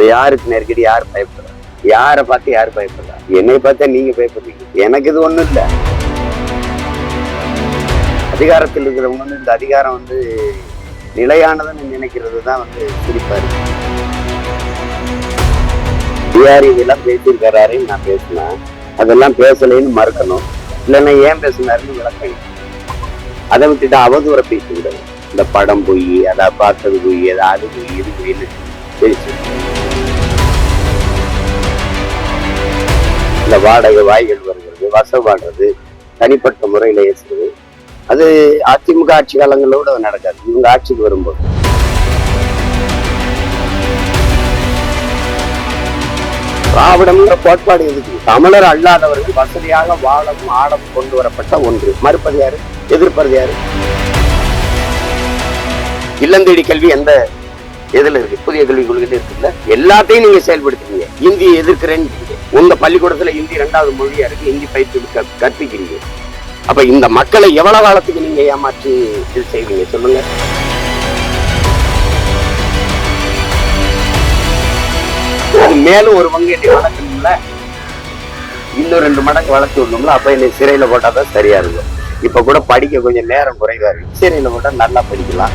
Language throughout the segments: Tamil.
இப்ப யாருக்கு நெருக்கடி யார் பயப்படுறா? யாரை பார்த்து யார் பயப்படுறா? என்னை பார்த்தா நீங்க பயப்படுறீங்க. எனக்கு இது ஒண்ணும் இல்ல. அதிகாரத்தில் இருக்கிறவங்க வந்து இந்த அதிகாரம் வந்து நிலையானதுன்னு நினைக்கிறது தான் வந்து சிரிப்பா இருக்கு. டிஆர் இதெல்லாம் பேசியிருக்காரு நான் பேசினேன் அதெல்லாம் பேசலைன்னு மறுக்கணும். இல்லைன்னா ஏன் பேசினாருன்னு விளக்கணும். அதை விட்டுட்டு அவதூற பேசிவிடணும் இந்த படம் பொய் அதை பார்த்தது பொய் அதை அது பொய் இது பொய்ன்னு தெரிச்சு அந்த வாடகை வாய்கள் வருகிறது வசப்பாடுறது தனிப்பட்ட முறையில் ஏசுறது அது அதிமுக ஆட்சி காலங்களில் கூட நடக்காது. இவங்க ஆட்சிக்கு வரும்போது. திராவிடம்ங்கிற கோட்பாடு எதுக்கு? தமிழர் அல்லாதவர்கள் வசதியாக வாழவும் ஆடவும் கொண்டு வரப்பட்ட ஒன்று. மறுப்பது யாரு? எதிர்ப்பது யாரு? இல்லந்தேடி கல்வி எந்த எதுல இருக்கு? புதிய கல்விக் கொள்கையில இருக்குல்ல? எல்லாத்தையும் நீங்க செயல்படுத்துறீங்க. இந்தியை எதிர்க்கிறேன்னு உங்க பள்ளிக்கூடத்துல இந்தி ரெண்டாவது மொழியா இருக்கு. இந்தி பயிற்சி கற்பிக்கிறீங்க. அப்ப இந்த மக்களை எவ்வளவு காலத்துக்கு நீங்க ஏமாற்றி இது செய்வீங்க? சொல்லுங்க. அது மேலும் ஒரு பங்கு வளர்க்கணும்ல? இன்னும் ரெண்டு மடங்கு வளர்த்து விடணும்ல? அப்ப என்னை சிறையில போட்டாதான் சரியா இருக்கும். இப்ப கூட படிக்க கொஞ்சம் நேரம் குறைவா இருக்கு. சிறையில போட்டா நல்லா படிக்கலாம்.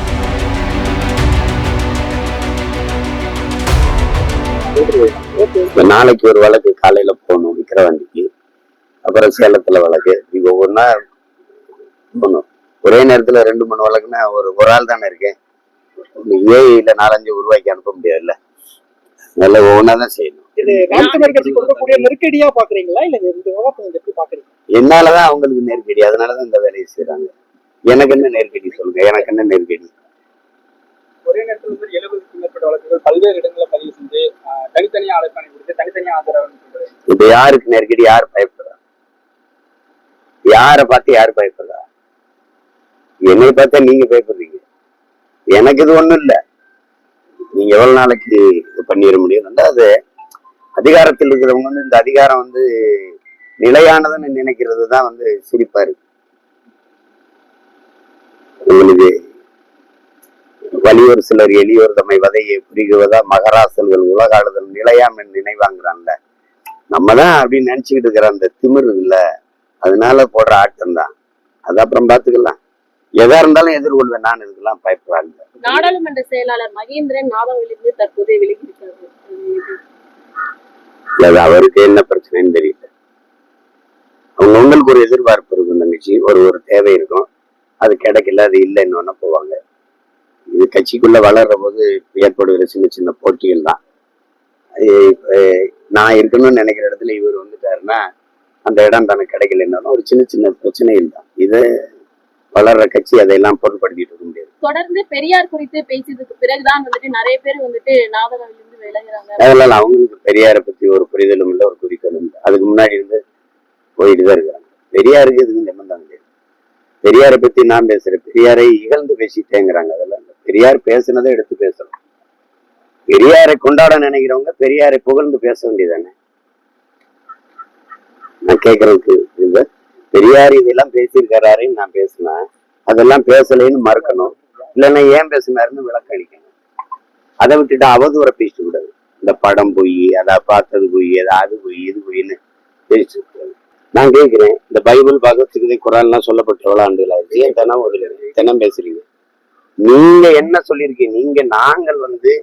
இப்ப நாளைக்கு ஒரு வழக்கு காலையில போகணும் விக்கிரவாண்டிக்கு அப்புறம் சேலத்துல வழக்கு. இப்ப ஒவ்வொன்னா போகணும். ஒரே நேரத்துல ரெண்டு மூணு வழக்குன்னா ஒரு ஒரு ஆள் தானே இருக்கேன். ஏஐல நாலஞ்சு உருவாக்கி அனுப்ப முடியாதுல்ல? நல்ல ஒவ்வொன்றா தான் செய்யணும். நெருக்கடியா பாக்குறீங்களா? இல்ல என்னாலதான் அவங்களுக்கு நெருக்கடி. அதனாலதான் இந்த வேலையை செய்யறாங்க எனக்கு என்ன நெருக்கடி சொல்லுங்க. எனக்கு என்ன நெருக்கடி? ஒரே நேரத்தில் வந்து எழுபதுக்கும் மேற்பட்ட வழக்குகள் பல்வேறு இடங்களில் பதிவு செஞ்சு ஆஹ், தனித்தனியா அழைப்பாணை கொடுத்து தனித்தனியா ஆதரவு சொல்றது இப்ப யாருக்கு நெருக்கடி யார் பயப்படுறா? யாரை பார்த்து யார் பயப்படுறா? என்னை பார்த்தா நீங்க பயப்படுறீங்க. எனக்கு இது ஒண்ணும் இல்லை. நீங்க எவ்வளவு நாளைக்கு இது பண்ணிட முடியும்? ரெண்டாவது அதிகாரத்தில் இருக்கிறவங்க வந்து இந்த அதிகாரம் வந்து நிலையானதுன்னு நினைக்கிறது தான் வந்து சிரிப்பா இருக்கு. உங்களுக்கு வலியோர் சிலர் எளியோர் தம்மை வதையை புரிகுவதா மகராசல்கள் உலகாளுதல் நிலையாம் என்று நினைவாங்கிறான்ல. நம்ம தான் அப்படின்னு நினைச்சுக்கிட்டு இருக்கிற அந்த திமிரு இல்ல. அதனால போடுற ஆட்டம் தான் அது அப்புறம் பார்த்துக்கலாம். எதா இருந்தாலும் எதிர்கொள்வேன். நான் இதுக்கெல்லாம் பயப்படாங்க நாடாளுமன்ற செயலாளர் மகேந்திரன் நாதவிலிருந்து தற்போது விலகி இருக்காரு இல்ல அது அவருக்கு என்ன பிரச்சனைன்னு தெரியல. அவங்க உங்களுக்கு ஒரு எதிர்பார்ப்பு இருக்கும் கட்சி ஒரு ஒரு தேவை இருக்கும். அது கிடைக்கல அது இல்லைன்னு ஒண்ணு போவாங்க. இது கட்சிக்குள்ள வளர்ற போது ஏற்படுகிற சின்ன சின்ன போட்டிகள் தான் நான் இருக்கணும்னு நினைக்கிற இடத்துல இவர் வந்துட்டாருன்னா அந்த இடம் தனக்கு கிடைக்கலன்னாலும் ஒரு சின்ன சின்ன பிரச்சனைகள் தான் இது வளர்ற கட்சி அதையெல்லாம் பொருட்படுத்திட்டு இருக்க முடியாது. தொடர்ந்து பெரியார் குறித்து பேசியதுக்கு பிறகுதான் வந்துட்டு நிறைய பேர் வந்துட்டு விலகுறாங்க. அதனால அவங்களுக்கு பெரியாரை பத்தி ஒரு புரிதலும் இல்லை ஒரு குறிக்கோளும் இல்லை. அதுக்கு முன்னாடி இருந்து போயிட்டு தான் இருக்காங்க. பெரியாருக்கு இதுக்கு கிடையாது பெரியாரை பத்தி நான் பேசுறேன். பெரியாரை இகழ்ந்து பேசிட்டேங்கிறாங்க அதெல்லாம். பெரியார் பேசுனதை எடுத்து பேசணும். பெரியாரை கொண்டாட நினைக்கிறவங்க பெரியாரை புகழ்ந்து பேச வேண்டியதானே? நான் கேட்கறதுக்கு இல்ல பெரியார் இதெல்லாம் பேசியிருக்கிறாருன்னு நான் பேசினேன் அதெல்லாம் பேசலைன்னு மறக்கணும். இல்லைன்னா ஏன் பேசினாருன்னு விளக்கம் அளிக்கணும் அதை விட்டுட்டு அவதூற பேசிட்டு விடாது இந்த படம் பொய் அதை பார்த்தது பொய் அதை அது பொய் இது பொய்ன்னு பேசிட்டு கூடாது நான் கேட்கிறேன் இந்த பைபிள் பகவத்கீதை குரான்லாம் சொல்லப்பட்ட எவ்வளவு ஆண்டுகள் ஆயிடுச்சு ஏன் தினம் ஒதுக்குறீங்க தினம் பேசுறீங்க? நீங்க என்ன சொல்லியிருக்கீங்க? நீங்க நாங்கள் வந்து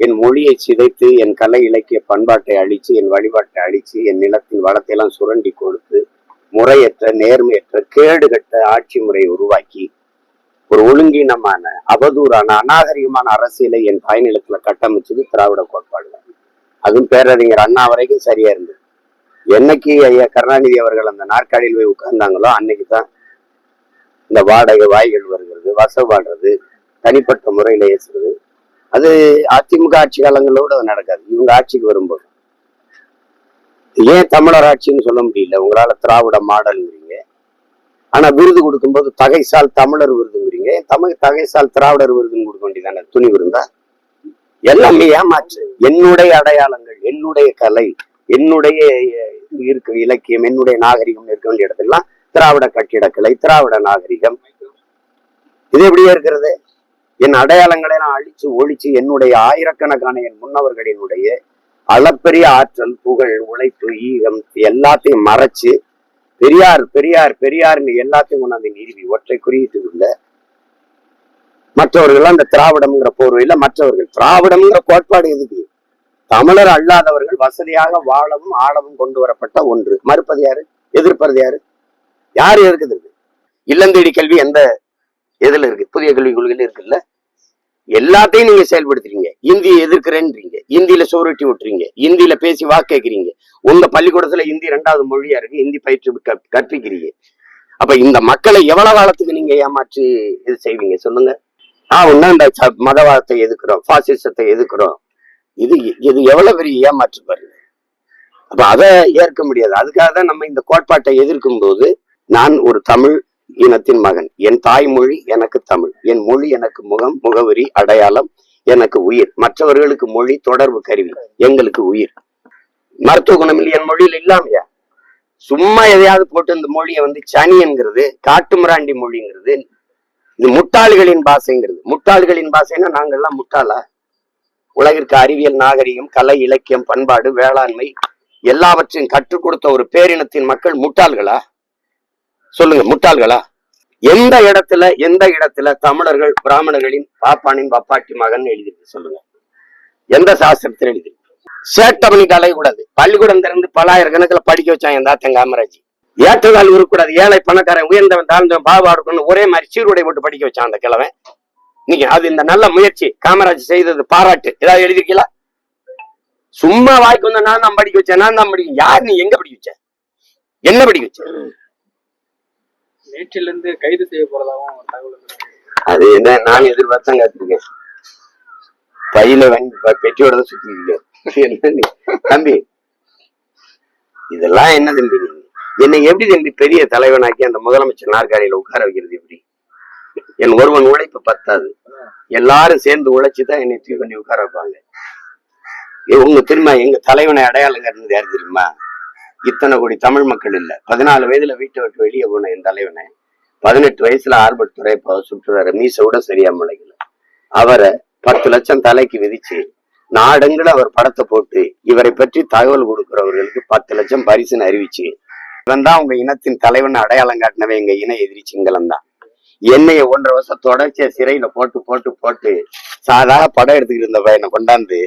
என் மொழியை சிதைத்து என் கலை இலக்கிய பண்பாட்டை அழிச்சு என் வழிபாட்டை அழிச்சு என் நிலத்தின் வளத்தை எல்லாம் சுரண்டி கொடுத்து முறையற்ற நேர்மையற்ற கேடுகட்ட ஆட்சி முறையை உருவாக்கி ஒரு ஒழுங்கீனமான அவதூறான அநாகரிகமான அரசியலை என் தாய் கட்டமைச்சது திராவிட கோட்பாடு. அதுவும் பேரறிஞர் அண்ணா வரைக்கும் சரியா இருந்தது. என்னைக்கு ஐயா கருணாநிதி அவர்கள் அந்த நாற்காலியில் போய் உட்கார்ந்தாங்களோ அன்னைக்கு தான் இந்த வாடகை வாய்கள் வருகிறது வசப்பாடுறது தனிப்பட்ட முறையில ஏசுறது அது அதிமுக ஆட்சி காலங்களோட நடக்காது. இவங்க ஆட்சிக்கு வரும்போது. ஏன் தமிழர் ஆட்சின்னு சொல்ல முடியல? உங்களால திராவிட மாடல்ங்கிறீங்க. ஆனா விருது கொடுக்கும்போது தகைசால் தமிழர் விருதுங்கிறீங்க. ஏன் தமிழ் தகைசால் திராவிடர் விருதுன்னு கொடுக்க வேண்டியதானே? துணி விருந்தா? எல்லாமே ஏமாற்று. என்னுடைய அடையாளங்கள் என்னுடைய கலை என்னுடைய அஹ், இருக்க இலக்கியம் என்னுடைய நாகரிகம் இருக்க வேண்டிய இடத்துலாம் திராவிட கட்டிடக்கலை திராவிட நாகரிகம். இது எப்படியே இருக்கிறது? என் அடையாளங்களை எல்லாம் அழிச்சு ஒழிச்சு என்னுடைய ஆயிரக்கணக்கான என் முன்னவர்களினுடைய அளப்பெரிய ஆற்றல் புகழ் உழைப்பு ஈகம் எல்லாத்தையும் மறைச்சு பெரியார் பெரியார் பெரியார்னு எல்லாத்தையும் கொண்டாந்து நிறுவி ஒற்றை குறியீட்டுக்குள்ள மற்றவர்கள் அந்த திராவிடம்ங்கிற போர்வையில மற்றவர்கள் திராவிடம்ங்கிற கோட்பாடு எதுக்கு? தமிழர் அல்லாதவர்கள் வசதியாக வாழவும் ஆளவும் கொண்டு வரப்பட்ட ஒன்று. மறுப்பது யாரு? எதிர்ப்பது யாரு? யாரு இருக்குது இல்லந்தேடி கல்வி எந்த எதுல இருக்கு? புதிய கல்விக் கொள்கையில இருக்குல்ல? எல்லாத்தையும் நீங்க செயல்படுத்துறீங்க. இந்தியை எதிர்க்கிறேன்றீங்க. இந்தியில சோறுட்டி விட்டுறீங்க இந்தியில பேசி வாக்கு கேட்கறீங்க. உங்க பள்ளிக்கூடத்துல இந்தி ரெண்டாவது மொழியா இருக்கு. இந்தி பயிற்சி கற்பிக்கிறீங்க. அப்ப இந்த மக்களை எவ்வளவு காலத்துக்கு நீங்க ஏமாற்றி இது செய்வீங்க? சொல்லுங்க. நான் ஒண்ணு இந்த மதவாதத்தை எதுக்குறோம் பாசிசத்தை எதுக்குறோம் இது இது எவ்வளவு பெரிய ஏமாற்று பாருங்க. அப்ப அதை ஏற்க முடியாது. அதுக்காக தான் நம்ம இந்த கோட்பாட்டை எதிர்க்கும் போது நான் ஒரு தமிழ் இனத்தின் மகன். என் தாய்மொழி எனக்கு தமிழ். என் மொழி எனக்கு முகம் முகவரி அடையாளம் எனக்கு உயிர். மற்றவர்களுக்கு மொழி தொடர்பு கருவி எங்களுக்கு உயிர். மருத்துவ குணமில் என் மொழியில் இல்லாமையா? சும்மா எதையாவது போட்டு இந்த மொழியை வந்து சனிங்கிறது காட்டுமிராண்டி மொழிங்கிறது இது முட்டாள்களின் பாசைங்கிறது. முட்டாள்களின் பாசைன்னா நாங்கள்லாம் முட்டாளா? உலகிற்கு அறிவியல் நாகரிகம் கலை இலக்கியம் பண்பாடு வேளாண்மை எல்லாவற்றையும் கற்றுக் கொடுத்த ஒரு பேரினத்தின் மக்கள் முட்டாள்களா? சொல்லுங்க முட்டாள்களா? எந்த இடத்துல எந்த இடத்துல தமிழர்கள் பிராமணர்களின் பாப்பானின் பப்பாட்டி மகன் எழுதிருக்கு சொல்லுங்க. எந்த சாஸ்திரத்தில் எழுதிருக்கு சேட்டை பண்ணிட்டு அலையக்கூடாது பள்ளிக்கூடம் திறந்து பல்லாயிரக்கணக்கில் படிக்க வச்சான் என் தாத்தன் காமராஜ். ஏற்றதால் இருக்கக்கூடாது. ஏழை பணக்காரன் உயர்ந்தவன் தாழ்ந்தவன் பாபா இருக்கணும்னு ஒரே மாதிரி சீருடை போட்டு படிக்க வச்சான் அந்த கிழவன். நீங்க அது இந்த நல்ல முயற்சி. காமராஜ் செய்தது பாராட்டு. ஏதாவது எழுதிருக்கீங்களா சும்மா வாய்க்கு வந்த நான் தான் படிக்க வச்சேன் நான் தான் படிக்க யார் நீ எங்க படிக்க வச்ச? என்ன படிக்க வச்ச? நேற்றிலிருந்து கைது செய்ய போறதாகவும் தகவல் அது என்ன நான் எதிர்பார்த்தான் காத்திருக்கேன். பையில வாங்கி பெட்டியோட தான் சுத்தி இருக்கேன். என்ன தம்பி இதெல்லாம் என்ன தம்பி? நீங்க என்னை எப்படி தம்பி பெரிய தலைவனாக்கி அந்த முதலமைச்சர் நாற்காலியில உட்கார வைக்கிறது எப்படி என் ஒருவன் உழைப்பு பத்தாது. எல்லாரும் சேர்ந்து உழைச்சுதான் என்னை தூக்கி பண்ணி உட்கார வைப்பாங்க. உங்க திரும்ப எங்க தலைவனை அடையாளம் இருந்தது யார் தெரியுமா? இத்தனை கோடி தமிழ் மக்கள் இல்ல. பதினாலு வயதுல வீட்டை விட்டு வெளியே போன என் தலைவனை பதினெட்டு வயசுல ஆர்பர்ட் துறை சுற்றுறாரு மீச விட சரியா முளைக்கல. அவரை பத்து லட்சம் தலைக்கு விதிச்சு நாடெங்குல அவர் படத்தை போட்டு இவரை பற்றி தகவல் கொடுக்கிறவர்களுக்கு பத்து லட்சம் பரிசுன்னு அறிவிச்சு இவன் தான் உங்க இனத்தின் தலைவன் அடையாளம் காட்டினவன் எங்க இன எதிரி சிங்களம் தான். என்னைய ஒன்றரை வருஷம் தொடர்ச்சியா சிறையில போட்டு போட்டு போட்டு சாதா படம் எடுத்துக்கிட்டு இருந்த பையனை கொண்டாந்து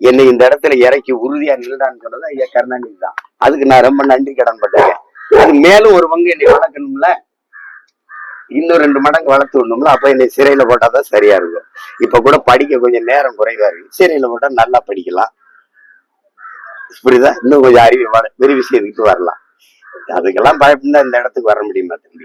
என்னை இந்த இடத்துல இறக்கி உறுதியா நில்றான்னு சொன்னது ஐயா கருணாநிதி தான். அதுக்கு நான் ரொம்ப நன்றி கடன் பட்டேன் அது மேலும் ஒரு பங்கு என்னை வளர்க்கணும்ல? இன்னும் ரெண்டு மடங்கு வளர்த்து விடணும்ல அப்ப என்னை சிறையில போட்டாதான் சரியா இருக்கும். இப்ப கூட படிக்க கொஞ்சம் நேரம் குறைவா இருக்கு. சிறையில போட்டா நல்லா படிக்கலாம். புரியுதா? இன்னும் கொஞ்சம் அறிவு வள- விரிவு செய்துக்கிட்டு வரலாம். அதுக்கெல்லாம் பயப்படா இந்த இடத்துக்கு வர முடியுமா தம்பி?